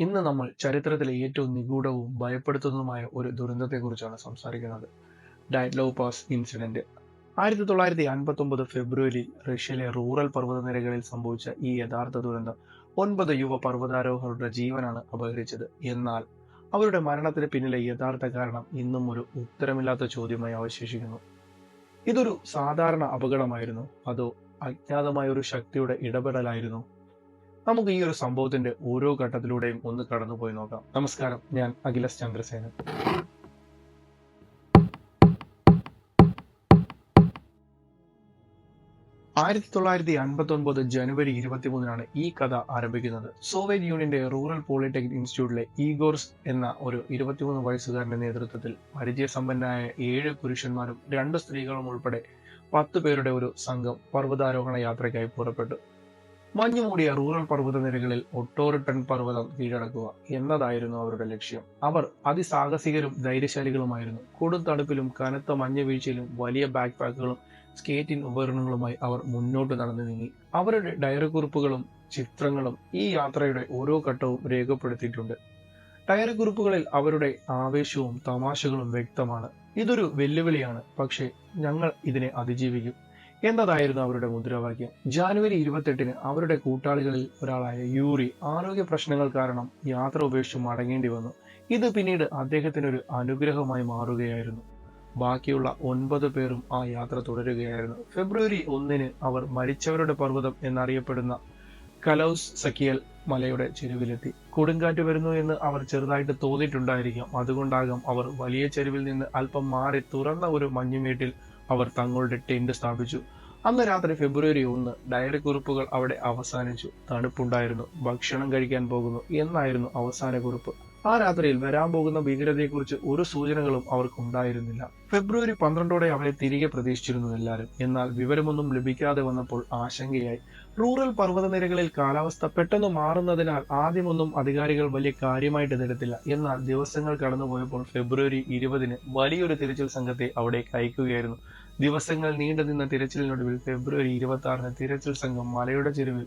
ഇന്ന് നമ്മൾ ചരിത്രത്തിലെ ഏറ്റവും നിഗൂഢവും ഭയപ്പെടുത്തുന്നതുമായ ഒരു ദുരന്തത്തെക്കുറിച്ചാണ് സംസാരിക്കുന്നത്. ഡയറ്റ്ലോവ് പാസ് ഇൻസിഡന്റ് ആയിരത്തി തൊള്ളായിരത്തി അൻപത്തി ഒമ്പത് ഫെബ്രുവരി റഷ്യയിലെ റൂറൽ പർവതനിരകളിൽ സംഭവിച്ച ഈ യഥാർത്ഥ ദുരന്തം ഒൻപത് യുവ പർവതാരോഹകരുടെ ജീവനാണ് അപഹരിച്ചത്. എന്നാൽ അവരുടെ മരണത്തിന് പിന്നിലെ യഥാർത്ഥ കാരണം ഇന്നും ഒരു ഉത്തരമില്ലാത്ത ചോദ്യമായി അവശേഷിക്കുന്നു. ഇതൊരു സാധാരണ അപകടമായിരുന്നു. അതോ അജ്ഞാതമായ ഒരു ശക്തിയുടെ ഇടപെടലായിരുന്നു? നമുക്ക് ഈ ഒരു സംഭവത്തിന്റെ ഓരോ ഘട്ടത്തിലൂടെയും ഒന്ന് കടന്നുപോയി നോക്കാം. നമസ്കാരം ഞാൻ അഖിലസ് ചന്ദ്രസേനൻ. ആയിരത്തി തൊള്ളായിരത്തി അൻപത്തി ഒൻപത് ജനുവരി ഇരുപത്തിമൂന്നിനാണ് ഈ കഥ ആരംഭിക്കുന്നത്. സോവിയറ്റ് യൂണിയന്റെ റൂറൽ പോളിടെക്നിക് ഇൻസ്റ്റിറ്റ്യൂട്ടിലെ ഈഗോർസ് എന്ന ഒരു ഇരുപത്തിമൂന്ന് വയസ്സുകാരന്റെ നേതൃത്വത്തിൽ പരിചയസമ്പന്നരായ ഏഴ് പുരുഷന്മാരും രണ്ട് സ്ത്രീകളും ഉൾപ്പെടെ പത്ത് പേരുടെ ഒരു സംഘം പർവതാരോഹണ യാത്രയ്ക്കായി പുറപ്പെട്ടു. മഞ്ഞു മൂടിയ റൂറൽ പർവതനിരകളിൽ ഒട്ടോറിട്ടൺ പർവതം കീഴടക്കുക എന്നതായിരുന്നു അവരുടെ ലക്ഷ്യം. അവർ അതിസാഹസികരും ധൈര്യശാലികളുമായിരുന്നു. കൊടും കനത്ത മഞ്ഞ വീഴ്ചയിലും വലിയ ബാക്ക് പാക്കുകളും സ്കേറ്റിംഗ് ഉപകരണങ്ങളുമായി അവർ മുന്നോട്ട് നടന്നു നീങ്ങി. അവരുടെ ഡയറി കുറിപ്പുകളും ചിത്രങ്ങളും ഈ യാത്രയുടെ ഓരോ ഘട്ടവും രേഖപ്പെടുത്തിയിട്ടുണ്ട്. ഡയറി കുറിപ്പുകളിൽ അവരുടെ ആവേശവും തമാശകളും വ്യക്തമാണ്. ഇതൊരു വെല്ലുവിളിയാണ്. പക്ഷേ ഞങ്ങൾ ഇതിനെ അതിജീവിക്കും. എന്നതായിരുന്നു അവരുടെ മുദ്രാവാക്യം. ജാനുവരി ഇരുപത്തെട്ടിന് അവരുടെ കൂട്ടാളികളിൽ ഒരാളായ യൂറി ആരോഗ്യ പ്രശ്നങ്ങൾ കാരണം യാത്ര ഉപേക്ഷിച്ച് മടങ്ങേണ്ടി വന്നു. ഇത് പിന്നീട് അദ്ദേഹത്തിന് ഒരു അനുഗ്രഹമായി മാറുകയായിരുന്നു. ബാക്കിയുള്ള ഒൻപത് പേരും ആ യാത്ര തുടരുകയായിരുന്നു. ഫെബ്രുവരി ഒന്നിന് അവർ മരിച്ചവരുടെ പർവതം എന്നറിയപ്പെടുന്ന കലൌസ് സക്കിയൽ മലയുടെ ചെരുവിലെത്തി. കൊടുങ്കാറ്റ് വരുന്നു എന്ന് അവർ ചെറുതായിട്ട് തോന്നിയിട്ടുണ്ടായിരിക്കാം. അതുകൊണ്ടാകാം അവർ വലിയ ചെരുവിൽ നിന്ന് അല്പം മാറി തുറന്ന ഒരു മഞ്ഞുമേട്ടിൽ അവർ തങ്ങളുടെ ടെന്റ് സ്ഥാപിച്ചു. അന്ന് രാത്രി ഫെബ്രുവരി ഒന്ന് ഡയറി കുറിപ്പുകൾ അവിടെ അവസാനിച്ചു. തണുപ്പുണ്ടായിരുന്നു. ഭക്ഷണം കഴിക്കാൻ പോകുന്നു എന്നായിരുന്നു അവസാന കുറിപ്പ്. ആ രാത്രിയിൽ വരാൻ പോകുന്ന ഭീകരതയെക്കുറിച്ച് ഒരു സൂചനകളും അവർക്കുണ്ടായിരുന്നില്ല ഫെബ്രുവരി പന്ത്രണ്ടോടെ അവരെ തിരികെ പ്രതീക്ഷിച്ചിരുന്നു എല്ലാവരും എന്നാൽ വിവരമൊന്നും ലഭിക്കാതെ വന്നപ്പോൾ ആശങ്കയായി. റൂറൽ പർവതനിരകളിൽ കാലാവസ്ഥ പെട്ടെന്ന് മാറുന്നതിനാൽ ആദ്യമൊന്നും അധികാരികൾ വലിയ കാര്യമായിട്ട് ഇതെടുത്തില്ല എന്നാൽ ദിവസങ്ങൾ കടന്നുപോയപ്പോൾ ഫെബ്രുവരി ഇരുപതിന് വലിയൊരു തിരച്ചിൽ സംഘത്തെ അവിടെ അയക്കുകയായിരുന്നു. ദിവസങ്ങൾ നീണ്ടു നിന്ന തിരച്ചിലിനൊടുവിൽ ഫെബ്രുവരി ഇരുപത്തി ആറിന് തിരച്ചിൽ സംഘം മലയുടെ ചെരുവിൽ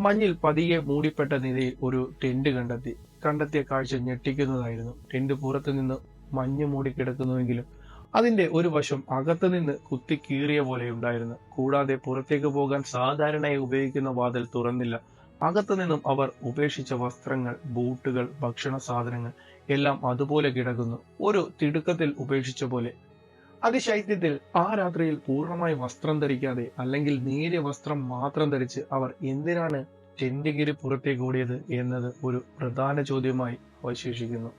മഞ്ഞിൽ പതിയെ മൂടിപ്പെട്ട നിലയിൽ ഒരു ടെന്റ് കണ്ടെത്തി. കണ്ടെത്തിയ കാഴ്ച ഞെട്ടിക്കുന്നതായിരുന്നു. ടെന്റ് പുറത്തു നിന്ന് മഞ്ഞ് മൂടിക്കിടക്കുന്നുവെങ്കിലും അതിന്റെ ഒരു വശം അകത്തുനിന്ന് കുത്തി കീറിയ പോലെ ഉണ്ടായിരുന്നു. കൂടാതെ പുറത്തേക്ക് പോകാൻ സാധാരണയായി ഉപയോഗിക്കുന്ന വാതിൽ തുറന്നില്ല. അകത്തു നിന്നും അവർ ഉപേക്ഷിച്ച വസ്ത്രങ്ങൾ ബൂട്ടുകൾ ഭക്ഷണ സാധനങ്ങൾ എല്ലാം അതുപോലെ കിടക്കുന്നു. ഒരു തിടുക്കത്തിൽ ഉപേക്ഷിച്ച പോലെ അതിശൈത്യത്തിൽ ആ രാത്രിയിൽ പൂർണമായി വസ്ത്രം ധരിക്കാതെ അല്ലെങ്കിൽ നേരിയ വസ്ത്രം മാത്രം ധരിച്ച് അവർ എന്തിനാണ് ടെന്റുകിരി പുറത്തേക്ക് ഓടിയത് എന്നത് ഒരു പ്രധാന ചോദ്യമായി അവശേഷിക്കുന്നു.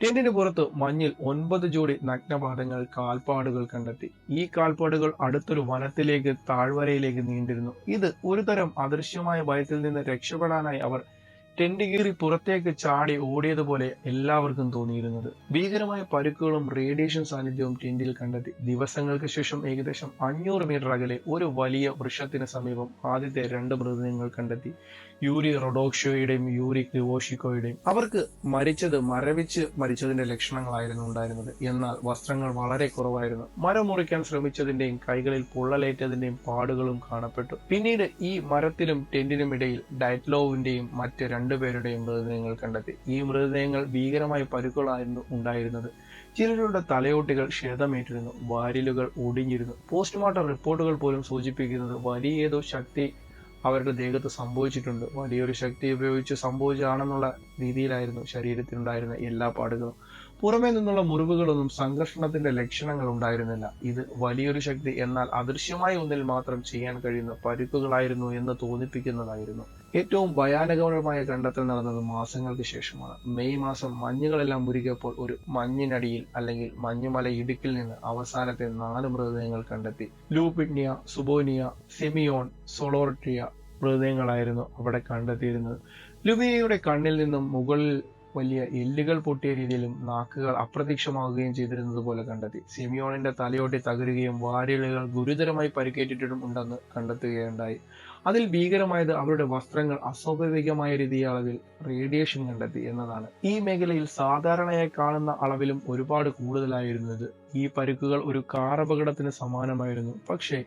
ടെന്റിന് പുറത്ത് മഞ്ഞിൽ ഒൻപത് ജോഡി നഗ്നപാദങ്ങൾ കാൽപ്പാടുകൾ കണ്ടെത്തി. ഈ കാൽപ്പാടുകൾ അടുത്തൊരു വനത്തിലേക്ക് താഴ്വരയിലേക്ക് നീണ്ടിരുന്നു. ഇത് ഒരുതരം അദൃശ്യമായ ഭയത്തിൽ നിന്ന് രക്ഷപ്പെടാനായി അവർ ടെന്റ് കീറി പുറത്തേക്ക് ചാടി ഓടിയതുപോലെ എല്ലാവർക്കും തോന്നിയിരുന്നത്. ഭീകരമായ പരുക്കുകളും റേഡിയേഷൻ സാന്നിധ്യവും ടെന്റിൽ കണ്ടെത്തി. ദിവസങ്ങൾക്ക് ശേഷം ഏകദേശം അഞ്ഞൂറ് മീറ്റർ അകലെ ഒരു വലിയ വൃക്ഷത്തിന് സമീപം ആദ്യത്തെ രണ്ട് മൃതദേഹങ്ങൾ കണ്ടെത്തി. യൂരി റൊഡോക്ഷിയോയുടെയും യൂരി ക്രിവോഷിക്കോയുടെയും. അവർക്ക് മരിച്ചത് മരവിച്ച് മരിച്ചതിന്റെ ലക്ഷണങ്ങളായിരുന്നു ഉണ്ടായിരുന്നത്. എന്നാൽ വസ്ത്രങ്ങൾ വളരെ കുറവായിരുന്നു. മരം മുറിക്കാൻ ശ്രമിച്ചതിന്റെയും കൈകളിൽ പൊള്ളലേറ്റതിന്റെയും പാടുകളും കാണപ്പെട്ടു. പിന്നീട് ഈ മരത്തിലും ടെന്റിനും ഇടയിൽ ഡയറ്റ്ലോവിന്റെയും മറ്റ് രണ്ടുപേരുടെയും മൃതദേഹങ്ങൾ കണ്ടെത്തി. ഈ മൃതദേഹങ്ങൾ ഭീകരമായ പരുക്കളായിരുന്നു ഉണ്ടായിരുന്നത്. ചിലരുടെ തലയോട്ടികൾ ക്ഷതമേറ്റിരുന്നു വാരിലുകൾ ഒടിഞ്ഞിരുന്നു. പോസ്റ്റ്മോർട്ടം റിപ്പോർട്ടുകൾ പോലും സൂചിപ്പിക്കുന്നത് വലിയ ഏതോ ശക്തി അവരുടെ ദേഹത്ത് സംഭവിച്ചിട്ടുണ്ട്. വലിയൊരു ശക്തി ഉപയോഗിച്ച് സംഭവിച്ചതാണെന്നുള്ള രീതിയിലായിരുന്നു ശരീരത്തിലുണ്ടായിരുന്ന എല്ലാ പാടുകളും. പുറമേ നിന്നുള്ള മുറിവുകളൊന്നും സംഘർഷണത്തിന്റെ ലക്ഷണങ്ങൾ ഉണ്ടായിരുന്നില്ല. ഇത് വലിയൊരു ശക്തി എന്നാൽ അദൃശ്യമായ ഒന്നിൽ മാത്രം ചെയ്യാൻ കഴിയുന്ന പരുക്കുകളായിരുന്നു എന്ന് തോന്നിപ്പിക്കുന്നതായിരുന്നു. ഏറ്റവും ഭയാനകമായ കണ്ടെത്തൽ നടന്നത് മാസങ്ങൾക്ക് ശേഷമാണ്. മെയ് മാസം മഞ്ഞുകളെല്ലാം ഉരുകിയപ്പോൾ ഒരു മഞ്ഞിനടിയിൽ അല്ലെങ്കിൽ മഞ്ഞുമല ഇടുക്കിൽ നിന്ന് അവസാനത്തെ നാല് മൃതദേഹങ്ങൾ കണ്ടെത്തി. ലൂപിഡ്നിയ സുബോനിയ സെമിയോൺ സൊളോർട്ടിയ മൃതദേഹങ്ങളായിരുന്നു അവിടെ കണ്ടെത്തിയിരുന്നത്. ലുബിയയുടെ കണ്ണിൽ നിന്നും മുകളിൽ വലിയ എല്ലുകൾ പൊട്ടിയ രീതിയിലും നാക്കുകൾ അപ്രത്യക്ഷമാവുകയും ചെയ്തിരുന്നത് പോലെ കണ്ടെത്തി. സെമിയോണിന്റെ തലയോട്ടി തകരുകയും വാരിയലുകൾ ഗുരുതരമായി പരിക്കേറ്റിട്ടും ഉണ്ടെന്ന് കണ്ടെത്തുകയുണ്ടായി. അതിൽ ഭീകരമായത് അവരുടെ വസ്ത്രങ്ങൾ അസ്വാഭാവികമായ രീതിയിൽ അളവിൽ റേഡിയേഷൻ കണ്ടെത്തി എന്നതാണ്. ഈ മേഖലയിൽ സാധാരണയായി കാണുന്ന അളവിലും ഒരുപാട് കൂടുതലായിരുന്നു ഇത് ഈ പരുക്കുകൾ ഒരു കാർ അപകടത്തിന് സമാനമായിരുന്നു. പക്ഷേ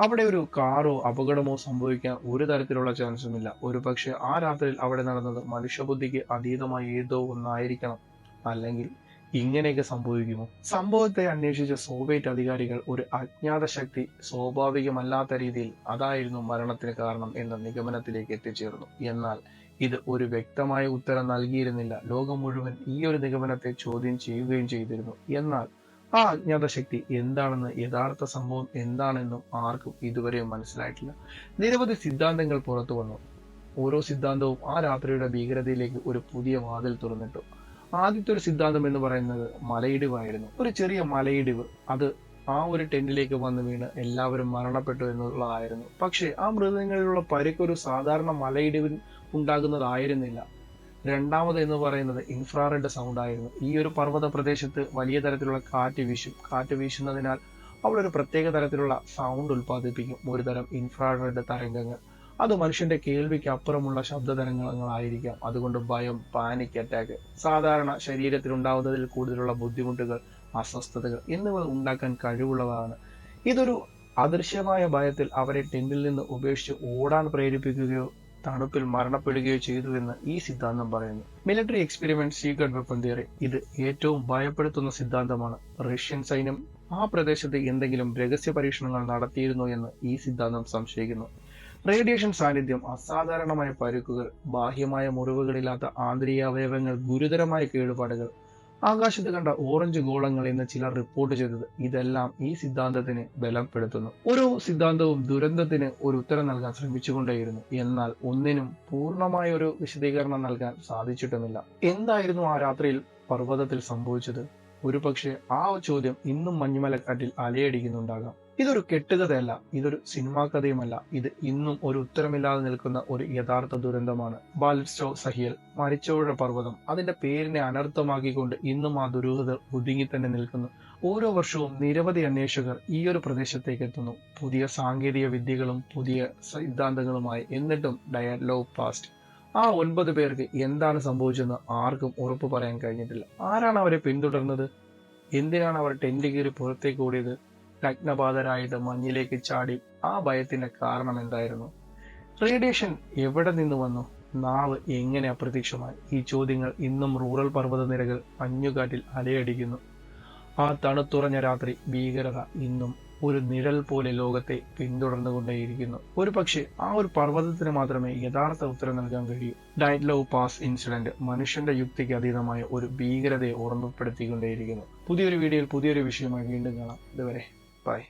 അവിടെ ഒരു കാറോ അപകടമോ സംഭവിക്കാൻ ഒരു തരത്തിലുള്ള ചാൻസും ഇല്ല ഒരു പക്ഷെ ആ രാത്രിയിൽ അവിടെ നടന്നത് മനുഷ്യബുദ്ധിക്ക് അതീതമായ ഏതോ ഒന്നായിരിക്കണം. അല്ലെങ്കിൽ ഇങ്ങനെയൊക്കെ സംഭവിക്കുമോ? സംഭവത്തെ അന്വേഷിച്ച സോവിയറ്റ് അധികാരികൾ ഒരു അജ്ഞാത ശക്തി സ്വാഭാവികമല്ലാത്ത രീതിയിൽ അതായിരുന്നു മരണത്തിന് കാരണം എന്ന നിഗമനത്തിലേക്ക് എത്തിച്ചേർന്നു. എന്നാൽ ഇത് ഒരു വ്യക്തമായ ഉത്തരം നൽകിയിരുന്നില്ല. ലോകം മുഴുവൻ ഈ ഒരു നിഗമനത്തെ ചോദ്യം ചെയ്യുകയും ചെയ്തിരുന്നു. എന്നാൽ ആ അജ്ഞാത ശക്തി എന്താണെന്ന് യഥാർത്ഥ സംഭവം എന്താണെന്നും ആർക്കും ഇതുവരെ മനസ്സിലായിട്ടില്ല. നിരവധി സിദ്ധാന്തങ്ങൾ പുറത്തു വന്നു. ഓരോ സിദ്ധാന്തവും ആ രാത്രിയുടെ ഭീകരതയിലേക്ക് ഒരു പുതിയ വാതിൽ തുറന്നിട്ടു. ആദ്യത്തെ ഒരു സിദ്ധാന്തം എന്ന് പറയുന്നത് മലയിടിവായിരുന്നു. ഒരു ചെറിയ മലയിടിവ്. അത് ആ ഒരു ടെന്റിലേക്ക് വന്ന് വീണ് എല്ലാവരും മരണപ്പെട്ടു എന്നുള്ളതായിരുന്നു. പക്ഷേ ആ മൃഗങ്ങളിലുള്ള പരിക്ക് ഒരു സാധാരണ മലയിടിവിൽ ഉണ്ടാകുന്നതായിരുന്നില്ല. രണ്ടാമത് എന്ന് പറയുന്നത് ഇൻഫ്രാറെഡ് സൗണ്ട് ആയിരുന്നു. ഈ ഒരു പർവത പ്രദേശത്ത് വലിയ തരത്തിലുള്ള കാറ്റ് വീശും. കാറ്റ് വീശുന്നതിനാൽ അവിടെ ഒരു പ്രത്യേക തരത്തിലുള്ള സൗണ്ട് ഉൽപ്പാദിപ്പിക്കും. ഒരു തരം ഇൻഫ്രാറെഡ് തരംഗങ്ങൾ. അത് മനുഷ്യന്റെ കേൾവിക്ക് അപ്പുറമുള്ള ശബ്ദ തരംഗങ്ങളായിരിക്കാം അതുകൊണ്ട് ഭയം പാനിക് അറ്റാക്ക് സാധാരണ ശരീരത്തിൽ ഉണ്ടാവുന്നതിൽ കൂടുതലുള്ള ബുദ്ധിമുട്ടുകൾ അസ്വസ്ഥതകൾ എന്നിവ ഉണ്ടാക്കാൻ കഴിവുള്ളതാണ് ഇതൊരു അദൃശ്യമായ ഭയത്തിൽ അവരെ ടെന്റിൽ നിന്ന് ഉപേക്ഷിച്ച് ഓടാൻ പ്രേരിപ്പിക്കുകയോ തണുപ്പിൽ മരണപ്പെടുകയോ ചെയ്തു എന്ന് ഈ സിദ്ധാന്തം പറയുന്നു. Military experiment secret weapon theory ഇത് ഏറ്റവും ഭയപ്പെടുത്തുന്ന സിദ്ധാന്തമാണ്. റഷ്യൻ സൈന്യം ആ പ്രദേശത്ത് എന്തെങ്കിലും രഹസ്യ പരീക്ഷണങ്ങൾ നടത്തിയിരുന്നു എന്ന് ഈ സിദ്ധാന്തം സംശയിക്കുന്നു. റേഡിയേഷൻ സാന്നിധ്യം അസാധാരണമായ പരുക്കുകൾ ബാഹ്യമായ മുറിവുകളില്ലാത്ത ആന്തരിക അവയവങ്ങൾ ഗുരുതരമായ കേടുപാടുകൾ ആകാശത്ത് കണ്ട ഓറഞ്ച് ഗോളങ്ങൾ എന്ന് ചിലർ റിപ്പോർട്ട് ചെയ്തത് ഇതെല്ലാം ഈ സിദ്ധാന്തത്തിന് ബലപ്പെടുത്തുന്നു. ഓരോ സിദ്ധാന്തവും ദുരന്തത്തിന് ഒരു ഉത്തരം നൽകാൻ ശ്രമിച്ചുകൊണ്ടേയിരുന്നു. എന്നാൽ ഒന്നിനും പൂർണമായ ഒരു വിശദീകരണം നൽകാൻ സാധിച്ചിട്ടുമില്ല. എന്തായിരുന്നു ആ രാത്രിയിൽ പർവതത്തിൽ സംഭവിച്ചത്? ഒരുപക്ഷെ ആ ചോദ്യം ഇന്നും മഞ്ഞുമലക്കാറ്റിൽ അലയടിക്കുന്നുണ്ടാകാം. ഇതൊരു കെട്ടുകഥയല്ല ഇതൊരു സിനിമാ കഥയുമല്ല. ഇത് ഇന്നും ഒരു ഉത്തരമില്ലാതെ നിൽക്കുന്ന ഒരു യഥാർത്ഥ ദുരന്തമാണ്. ബാൽസ്റ്റോ സഹിയൽ മരിച്ചോഴ പർവതം. അതിന്റെ പേരിനെ അനർത്ഥമാക്കിക്കൊണ്ട് ഇന്നും ആ ദുരൂഹത ഒതുങ്ങി തന്നെ നിൽക്കുന്നു. ഓരോ വർഷവും നിരവധി അന്വേഷകർ ഈ ഒരു പ്രദേശത്തേക്ക് എത്തുന്നു. പുതിയ സാങ്കേതിക വിദ്യകളും പുതിയ സിദ്ധാന്തങ്ങളുമായി എന്നിട്ടും ഡയലോ പാസ്റ്റ്. ആ ഒൻപത് പേർക്ക് എന്താണ് സംഭവിച്ചതെന്ന് ആർക്കും ഉറപ്പ് പറയാൻ കഴിഞ്ഞിട്ടില്ല. ആരാണ് അവരെ പിന്തുടർന്നത്? എന്തിനാണ് അവർ ടെന്റ് കയറി പുറത്തേക്ക് ഓടിയത്? നഗ്നപാതരായിട്ട് മഞ്ഞിലേക്ക് ചാടി ആ ഭയത്തിന്റെ കാരണം എന്തായിരുന്നു? റേഡിയേഷൻ എവിടെ നിന്ന് വന്നു? നാവ് എങ്ങനെ അപ്രത്യക്ഷമായി? ഈ ചോദ്യങ്ങൾ ഇന്നും റൂറൽ പർവത നിരകൾ മഞ്ഞുകാറ്റിൽ അലയടിക്കുന്നു. ആ തണുത്തുറഞ്ഞ രാത്രി ഭീകരത ഇന്നും ഒരു നിഴൽ പോലെ ലോകത്തെ പിന്തുടർന്നുകൊണ്ടേയിരിക്കുന്നു. ഒരു പക്ഷേ ആ ഒരു പർവതത്തിന് മാത്രമേ യഥാർത്ഥ ഉത്തരം നൽകാൻ കഴിയൂ. ഡയറ്റ് ലവ് പാസ് ഇൻസിഡന്റ് മനുഷ്യന്റെ യുക്തിക്ക് അതീതമായ ഒരു ഭീകരതയെ ഓർമ്മപ്പെടുത്തിക്കൊണ്ടേയിരിക്കുന്നു. പുതിയൊരു വീഡിയോയിൽ പുതിയൊരു വിഷയമായി വീണ്ടും കാണാം. ഇതുവരെ Bye.